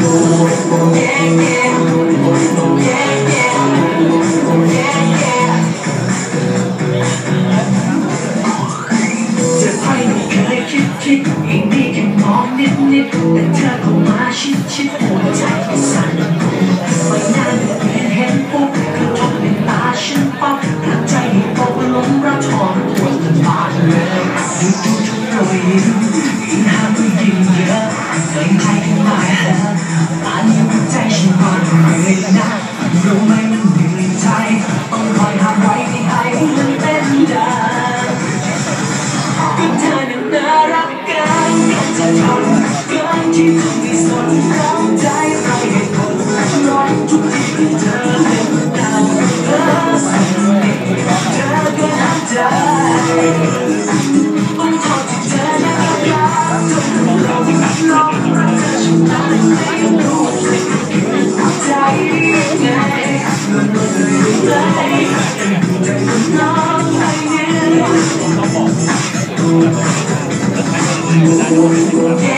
You do, do, do, do, do.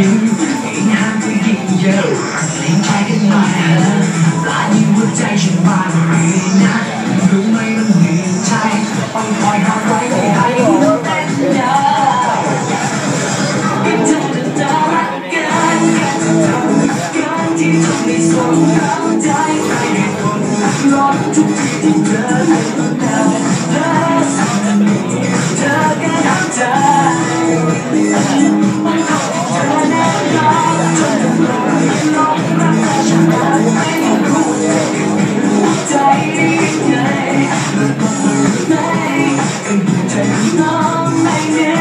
ยิ้มอีกนานก็ยิ่งเยอะเล่นใจกันหน่อยเถอะปลายนิ้วหัวใจฉันบางรีนะรู้ไหมมันเหนื่อยใจต้องคอยหาไว้ไม่ให้มันเต้นยาวที่เธอจะน่ารักเกินเกินที่ทำให้สมเข้าใจใครให้คนร้อทุกทีที่เธอ อ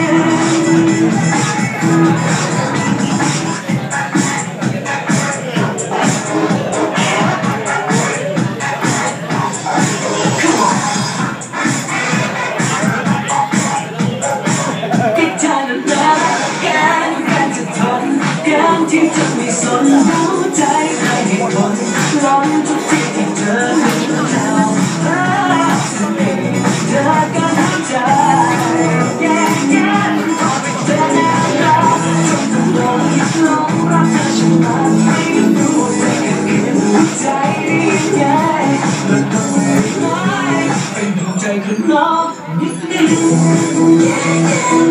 I off with me. Yeah, yeah,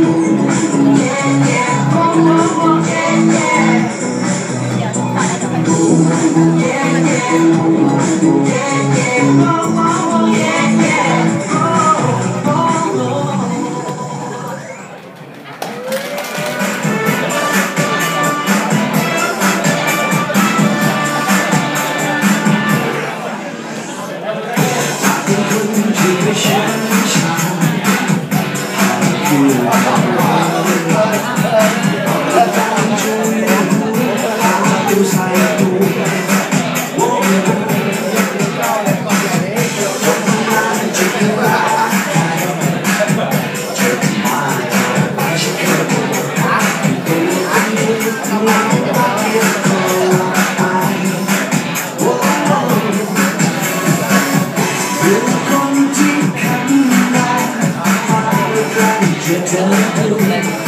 yeah, yeah, oh, yeah, yeah, yeah, yeah, yeah, yeah, yeah, yeah, ล้